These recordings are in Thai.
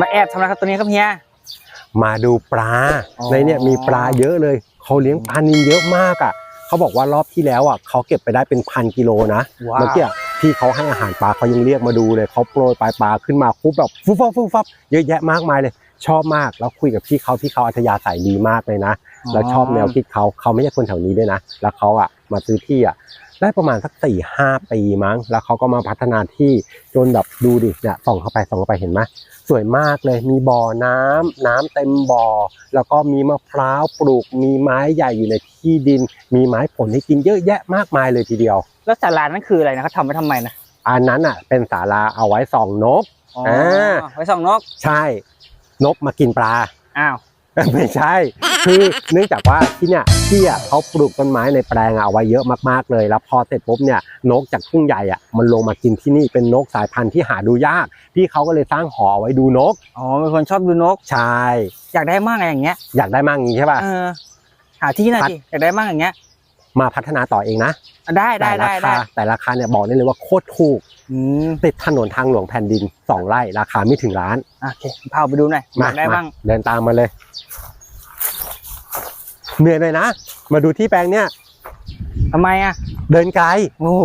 มาแอบทำอะไรครับตัวนี้ครับเฮีย มาดูปลาอ๋อ ในเนี่ยมีปลาเยอะเลยเขาเลี้ยงปลานิลเยอะมากอะเขาบอกว่ารอบที่แล้วอะเขาเก็บไปได้เป็นพันกิโลนะว้าวเมื่อกี้ที่เขาให้อาหารปลาเขายังเรียกมาดูเลยเขาโปรยปลายปลาขึ้นมาฟุบแบบฟุบฟับฟุบฟับเยอะแยะมากมายเลย ชอบมากแล้วคุยกับพี่เขาที่เขาอัธยาศัยดีมากเลยนะแล้วชอบแนวคิดเขาเขาไม่ใช่คนแถวนี้ด้วยนะ แล้วเขาอะมาซื้อที่อะได้ประมาณสักสี่ห้าปีมั้ง แล้วเขาก็มาพัฒนาที่จนแบบดูดิเนี่ยส่องเข้าไปส่องเข้าไปเห็นไหมสวยมากเลยมีบ่อน้ำน้ำเต็มบ่อ แล้วก็มีมะพร้าวปลูก มีไม้ใหญ่อยู่ในที่ดิน มีไม้ผลให้กินเยอะแยะมากมายเลยทีเดียว แล้วศาลานั่นคืออะไรนะเขาทำไว้ทำไมนะอันนั้นอะเป็นศาลาเอาไว้ส่องนกอ๋ออาไว้ส่องนก ใช่ นกมากินปลา อ้าว ไม่ใช่ คือเนื่องจากว่าที่เนี่ยที่อะเขาปลูกต้นไม้ในแปลงอะเอาไว้เยอะมากๆเลย แล้วพอเสร็จปุ๊บเนี่ยนกจากทุ่งใหญ่อะมันลงมากินที่นี่เป็นนกสายพันธุ์ที่หาดูยาก พี่เขาก็เลยสร้างหอเอาไว้ดูนก อ๋อเป็นคนชอบดูนก ใช่ อยากได้มากอะไรอย่างเงี้ย อยากได้มากงี้ใช่ป่ะ เออ หาที่หน่อยสิอยากได้มากอย่างเงี้ย มาพัฒนาต่อเองนะ ได้ได้แต่ราได้คาได้แต่ราคาเนี่ยบอกได้เลยว่าโคตรถูกอืม ติดถนนทางหลวงแผ่นดินสองไร่ราคาไม่ถึงล้านโอเคพาไปดูหน่อยอยากได้บ้างเดินตามมาเลยเหนื่อยเลยนะ มาดูที่แปลงเนี่ยทำไมอะ เดินไกลโอ้โห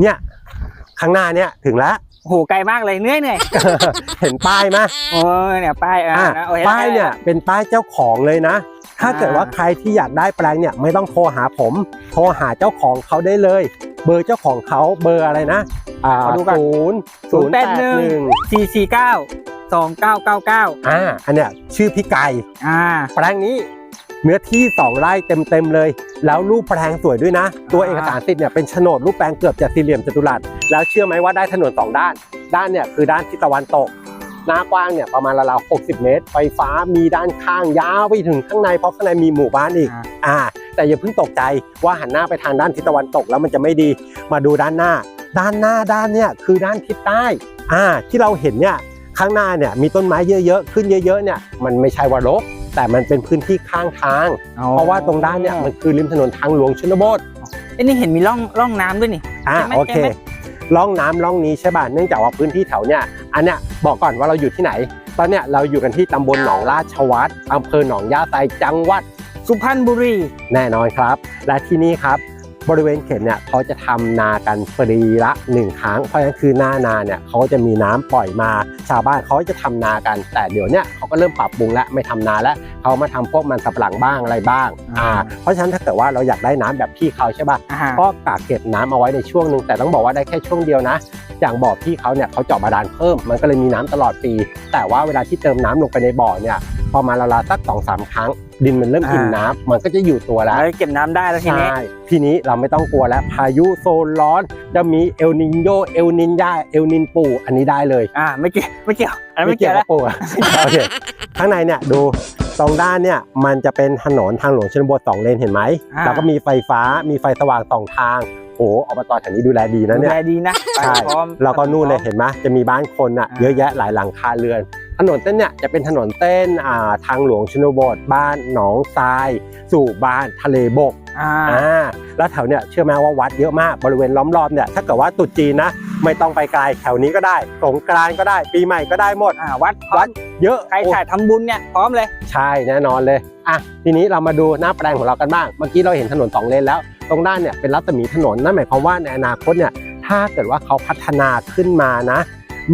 เนี่ยข้างหน้าเนี่ยถึงแล้วโอ้โหไกลมากเลยเหนื่อยเหนื่อยเห็นป้ายไหมโอ้ยเนี่ยป้ายอะอะนะโอคป้ายเนี่ยเป็นป้ายเจ้าของเลยนะ ถ้าอ่าเกิดว่าใครที่อยากได้แปลงเนี่ยไม่ต้องโทรหาผม โทรหาเจ้าของเขาได้เลย เบอร์เจ้าของเขาเบอร์อะไรนะอ่าขอดูก่อน ศูนย์ศูนย์แปดหนึ่งสี่สี่เก้าสองเก้าเก้าเก้าอ่าอันเนี้ยชื่อพี่ไก่อ่าแปลงนี้เนื้อที่ 2 ไร่เต็มๆเลย แล้วรูปแปลงสวยด้วยนะ ตัวเอกสารสิทธิ์เนี่ยเป็นโฉนดรูปแปลงเกือบจะสี่เหลี่ยมจัตุรัสแล้วเชื่อไหมว่าได้ถนนสองด้าน ด้านเนี่ยคือด้านทิศตะวันตก หน้ากว้างเนี่ยประมาณราวๆ60 เมตร ไฟฟ้ามีด้านข้างยาวไปถึงข้างในเพราะข้างในมีหมู่บ้านอีกอ่าอ่า แต่อย่าเพิ่งตกใจว่าหันหน้าไปทางด้านทิศตะวันตกแล้วมันจะไม่ดีมาดูด้านหน้า ด้านหน้าด้านเนี่ยคือด้านทิศใต้อ่าที่เราเห็นเนี่ยข้างหน้าเนี่ยมีต้นไม้เยอะๆขึ้นเยอะๆเนี่ยมันไม่ใช่ว่ารกแต่มันเป็นพื้นที่ข้างทาง เพราะว่าตรงด้านเนี่ยมันคือริมถนนทางหลวงชนบทเอ้ยนี่เห็นมีร่องร่องน้ำด้วยนี่อ่าใช่ไหมโอเคใช่ไหมล่องน้ำล่องนี้ใช่ป่ะเนื่องจากว่าพื้นที่แถวเนี่ยอันเนี้ยบอกก่อนว่าเราอยู่ที่ไหน ตอนเนี้ยเราอยู่กันที่ตำบลหนองราชวัตรอำเภอหนองย่าไซจังหวัด สุพรรณบุรี แน่นอนครับ และที่นี่ครับบริเวณเข็มเนี่ยเขาจะทำนากันปีละหนึ่งครั้ง เพราะฉะนั้นคือหน้านาเนี่ยเขาก็จะมีน้ำปล่อยมา ชาวบ้านเขาก็จะทำนากัน แต่เดี๋ยวเนี่ยเขาก็เริ่มปรับปรุงแล้วไม่ทำนาแล้วเขามาทำพวกมันสับปะหลังบ้างอะไรบ้างอ่าอ่าเพราะฉะนั้นถ้าเกิดว่าเราอยากได้น้ำแบบพี่เขาใช่ป่ะอ่าก็กากเก็บน้ำเอาไว้ในช่วงหนึ่งแต่ต้องบอกว่าได้แค่ช่วงเดียวนะอย่างบ่อพี่เขาเนี่ยเขาเจาะบาดาลเพิ่มมันก็เลยมีน้ำตลอดปี แต่ว่าเวลาที่เติมน้ำลงไปในบ่อเนี่ย ประมาณราวๆสักสองสามครั้ง ดินมันเริ่มอิ่มน้ำมันก็จะอยู่ตัวแล้วแล้วเก็บน้ำได้แล้วทีนี้ใช่ทีนี้เราไม่ต้องกลัวแล้ว พายุโซนร้อน จะมีเอลนินโยเอลนินยาเอลนินปูอันนี้ได้เลยอ่าไม่เกี่ยวไม่เกี่ยวอันนั้นไม่เกี่ยวกัแล้วบปูอะโอเคข้างในเนี่ยดูตรงด้านเนี่ยมันจะเป็นถนนทางหลวงชนบทสองเลนเห็นไหมอ่าแล้วก็มีไฟฟ้ามีไฟสว่างสองทางโอ้อบตแถวนี้ดูแลดีนะดูเนี่ยแลดีนะไปใช่พร้อมแล้วก็นู่นเลยเห็นไหมจะมีบ้านคนอะอ่าเยอะแยะหลายหลังคาเรือน ถนนเส้นเนี่ยจะเป็นถนนเส้นอ่าทางหลวงชนบทบ้านหนองทราย สู่บ้านทะเลบกอ่าอ่าแล้วแถวเนี่ยเชื่อไหมว่าวัดเยอะมากบริเวณล้อมรอบเนี่ยถ้าเกิดว่าตรุษจีนนะไม่ต้องไปไกลแถวนี้ก็ได้สงกรานต์ก็ได้ ปีใหม่ก็ได้หมดอ่าวัดพร้อวัมดเยอะใครโอ้ถ่ายทำบุญเนี่ยพร้อมเลยใช่แน่นอนเลยอะทีนี้เรามาดูหน้าแปลงของเรากันบ้างเมื่อกี้เราเห็นถนนสองเลนแล้ว ตรงด้านเนี่ยเป็นรัศมีถนนนั่นหมายความว่าในอนาคตเนี่ยถ้าเกิดว่าเขาพัฒนาขึ้นมานะ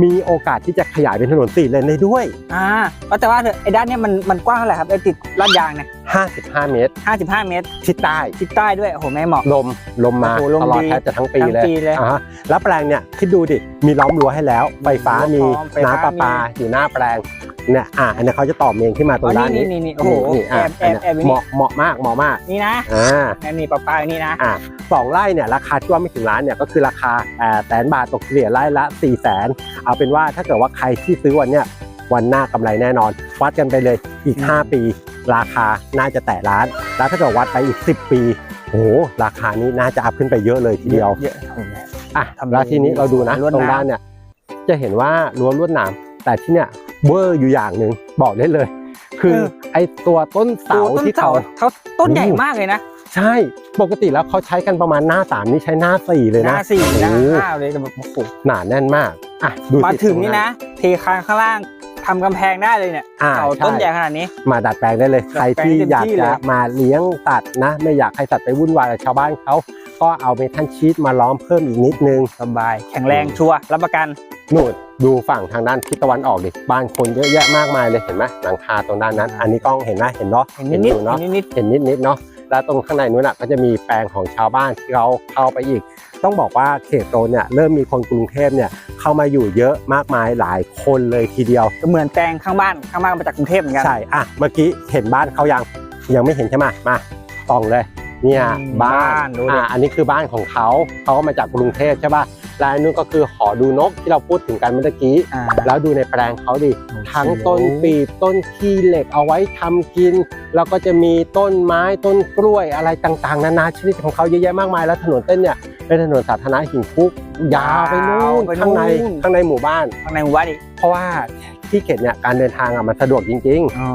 มีโอกาสที่จะขยายเป็นถนนสี่เลนได้ด้วยอ่าก็แต่ว่าเถอะไอ้ด้านเนี้ยมันมันกว้างเท่าไหร่ครับไอ้ติดลาดยางเนี่ย55 เมตรห้าสิบห้าเมตร ทิศใต้ ทิศใต้ด้วย โอ้โห แม่เหมาะลม ลมมาโอ้โหลมตลอดดีแทบจะทั้งปีทั้งเลยปีเลยอ่าฮะแล้วแปลงเนี่ย คิดดูดิ มีล้อมรั้วให้แล้ว ไฟฟ้ามีมีรั้วพร้อมไฟฟ้าน้ำประปามีอยู่หน้าแปลง เนี่ยอะอันนี้เขาจะต่อเมนขึ้นมาตรอ๋องด้านนี่นี้นี่นี่โอ้โหนี่แออะบแอบแอบเหมาะเหมาะมากเหมาะมากนี่นะอ่าแอบนี่ปลาปลานี่นะอะสองไร่เนี่ยราคาที่ว่าไม่ถึงล้านเนี่ยก็คือราคาแปดแสนบาทตกเฉลี่ยไร่ละ4ี่แสนเอาเป็นว่าถ้าเกิดว่าใครที่ซื้อวันเนี้ยวันหน้ากำไรแน่นอน วัดกันไปเลยอีก 5 ปี ราคาน่าจะแตะล้าน แล้วถ้าเกิดวัดไปอีก 10 ปีโอ้โหราคานี้น่าจะอัพขึ้นไปเยอะเลยทีเดียวเยอะโอ้โหอะทำเลแล้วทีนี้เราดูนะลวดตรงหนามด้านเนี่ยจะเห็นว่ารั้วลวดหนามแต่ที่เนี่ย เวอร์อยู่อย่างหนึ่งบอกได้เลย คือไอตัวต้นเสาต้นที่เสาเขาเขาต้นใหญ่โอ้มากเลยนะใช่ปกติแล้วเขาใช้กันประมาณหน้าสามนี่ใช้หน้าสี่เลยหนะน้าสี่หน้าโอ้โหห้าเลยแต่แบบโอ้โหหนาแน่นมากอะดูมาสิถึงตรนี่นะทเทคานข้างล่างทำกำแพงได้เลยเนี่ยอ่าเสาใช่ต้นใหญ่ขนาดนี้ มาดัดแปลงได้เลยดัใครดแปลงที่เต็มอยากที่เลจะยมาเลี้ยงสัตว์นะ ไม่อยากให้สัตว์ไปวุ่นวายกับชาวบ้านเขาก็เอาเมทัลชีตมาล้อมเพิ่มอีกนิดนึงสบาย แข็งแรงชัวร์รับประกัน นู่นดูฝั่งทางด้านทิศตะวันออกดิบ้านคนเยอะแยะมากมายเลยเห็นไหมหลังคาตรงด้านนั้น อันนี้กล้องเห็นไหมเห็นเนาะเห็นนิดอยู่ๆเนาะเห็นนิดเห็นนิดๆเนาะแล้วตรงข้างในนู้นอะก็จะมีแปลงของชาวบ้านที่เขาเข้าไปอีก ต้องบอกว่าเขตโซนเนี่ยเริ่มมีคนกรุงเทพเนี่ยเข้ามาอยู่เยอะมากมายหลายคนเลยทีเดียวๆก็เหมือนแปลงข้างบ้านข้างบ้านมาจากกรุงเทพเหมือนกันใช่อะเมื่อกี้เห็นบ้านเขายังยังไม่เห็นใช่ไหมมาส่องเลยเนี่ยอืมบ้าบ้านนดูดิอะอันนี้คือบ้านของเขาเขาก็มาจากกรุงเทพใช่ป่ะ แล้วอันนู้นก็คือหอดูนกที่เราพูดถึงกันเมื่อกี้ อ่า แล้วดูในแปลงเขาดิ ทั้งต้นโอ้โหปีบต้นขี้เหล็กเอาไว้ทำกิน แล้วก็จะมีต้นไม้ต้นกล้วยอะไรต่างๆ นานาชนิดของเขาเยอะแยะมากมายแล้วถนนเส้นเนี่ยเป็นถนนสาธารณะหินคุกยาวไปนู่นไปข้างในนู่นข้างในหมู่บ้าน ข้างในหมู่บ้านอีกเพราะว่าที่เขตเนี่ยการเดินทางอะมันสะดวกจริงอ๋อ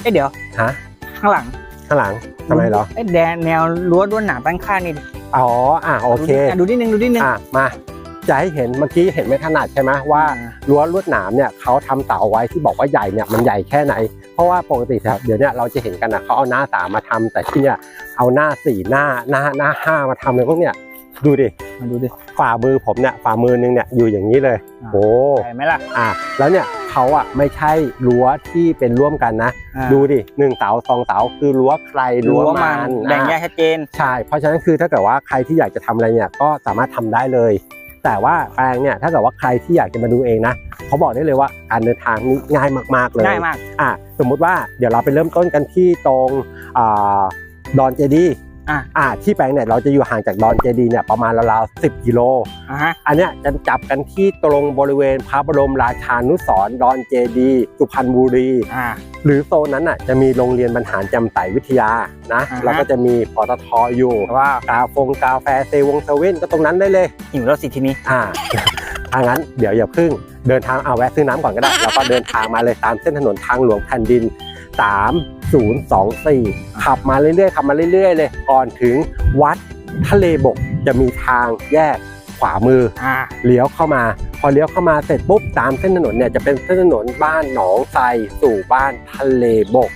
เอ๊ะเดี๋ยวๆฮะข้างหลังข้างหลังทำไมเหรอเอ๊ะแดนแนวรั้วด้วนหนามด้านข้างนี่ดิอ๋ออะโอเค ดูนิดนึงดูนิดนึงอะมา จะให้เห็นเมื่อกี้เห็นไม่ถนัดใช่ไหมว่ารั้วลวดหนามเนี่ยเขาทำเสาไว้ที่บอกว่าใหญ่เนี่ยมันใหญ่แค่ไหน เพราะว่าปกติแถวเดี๋ยวเนี้เราจะเห็นกันนะเขาเอาหน้าสามมาทำแต่ที่เนี่ยเอาหน้าสี่หน้าหน้าหน้าห้ามาทำเลยพวกเนี่ยดูดิมาดูดิฝ่ามือผมเนี่ยฝ่ามือนึงเนี่ยอยู่อย่างนี้เลยอ่าโอ้ใช่ไหมล่ะอะแล้วเนี่ยเขาอะไม่ใช่รั้วที่เป็นร่วมกันนะอ่าดูดิหนึ่งเสาสองเสาคือรั้วใครรั้รั้ววมัมันนแบ่งแยอะกชัดเจนใช่เพราะฉะนั้นคือถ้าเกิดว่าใครที่อยากจะทำอะไรเนี่ยก็สามารถทำได้เลย แต่ว่าแปลงเนี่ยถ้าเกิดว่าใครที่อยากจะมาดูเองนะเขาบอกได้เลยว่าการเดินทางนี่ง่ายมาก ๆ เลยง่ายมากอะสมมุติว่าเดี๋ยวเราไปเริ่มต้นกันที่ตรงอ่าดอนเจดี อะอะที่แปลงเนี่ยเราจะอยู่ห่างจากดอนเจดีเนี่ยประมาณราวๆ10กิโลอะฮะอันเนี้ยจะจับกันที่ตรงบริเวณพระบรมราชานุสรณ์ดอนเจดีสุพรรณบุรี อ่าหรือโซนนั้นน่ะจะมีโรงเรียนบรรหารจำไสวิทยานะอ่าฮะ แล้วก็จะมีปตทอยู่แต่ว่ากาฟงกาแฟเซเวงเซเว่นก็ตรงนั้นได้เลย หิวแล้วสิทีนี้ อ่าถ้างั้นเดี๋ยวอย่าพึ่งเดินทางเอาแวะซื้อน้ำก่อนก็ได้ แล้วก็เดินทางมาเลยตามเส้นถนนทางหลวงแผ่นดิน 3024 ขับมาเรื่อยๆขับมาเรื่อย ๆ เลย ก่อนถึงวัดทะเลบกจะมีทางแยกขวามืออ่าเลี้ยวเข้ามา พอเลี้ยวเข้ามาเสร็จปุ๊บตามเส้นถนนเนี่ยจะเป็นเส้นถนนบ้านหนองไทรสู่บ้านทะเลบก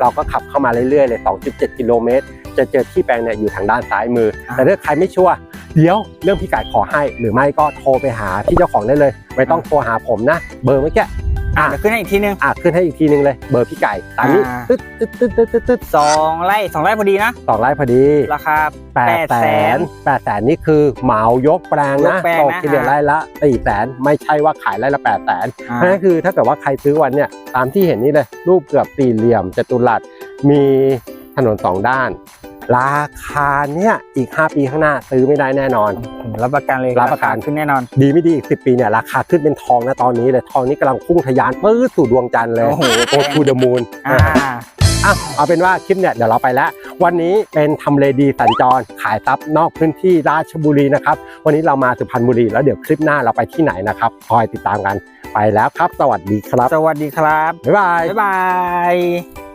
เราก็ขับเข้ามาเรื่อยๆเลย2.7กิโลเมตรจะเจอที่แปลงเนี่ยอยู่ทางด้านซ้ายมืออ่าแต่ถ้าใครไม่ชัวร์เดี๋ยวเรื่องพิกัดขอให้ หรือไม่ก็โทรไปหาพี่เจ้าของได้เลย ไม่ต้องโทรหาผมนะ เบอร์เมื่อกี้ อ่าอะเดี๋ยวขึ้นให้อีกทีนึงอะขึ้นให้อีกทีนึงเลย เบอร์พี่ไก่ตามนี้อ่าตึ๊ดตึ๊ดตึ๊ดตึ๊ดตึ๊ดตึ๊ดสองไร่สองไร่พอดีนะสองไร่พอดีราคาแปดแสนแปดแสนนี่คือเหมายกแปลงนะยกแปลงตกนะทีเดียวไร่ละสี่แสนไม่ใช่ว่าขายไร่ละแปดแสนอ่านั่นคือถ้าเกิดว่าใครซื้อวันเนี่ยตามที่เห็นนี่เลยรูปเกือบสี่เหลี่ยมจัตุรัสมีถนนสองด้าน ราคาเนี่ยอีก 5 ปีข้างหน้าซื้อไม่ได้แน่นอนผมรับประกันเลยรับประกันาคาขึ้นแน่นอน ดีไม่ดีอีก10ปีเนี่ยราคาขึ้นเป็นทองนะตอนนี้เลยทองนี้กำลังพุ่งทะยานปื้ดสู่ดวงจันทร์เลย โอ้โหโอ้ทูเดอะมูนอ่าอะเอาเป็นว่าคลิปเนี่ยเดี๋ยวเราไปแล้ว วันนี้เป็นทำเลดีสัญจรขายทรัพย์นอกพื้นที่ราชบุรีนะครับ วันนี้เรามาสุพรรณบุรีแล้วเดี๋ยวคลิปหน้าเราไปที่ไหนนะครับคอยติดตามกันไปแล้วครับ สวัสดีครับ สวัสดีครับ บ๊ายบาย บ๊ายบาย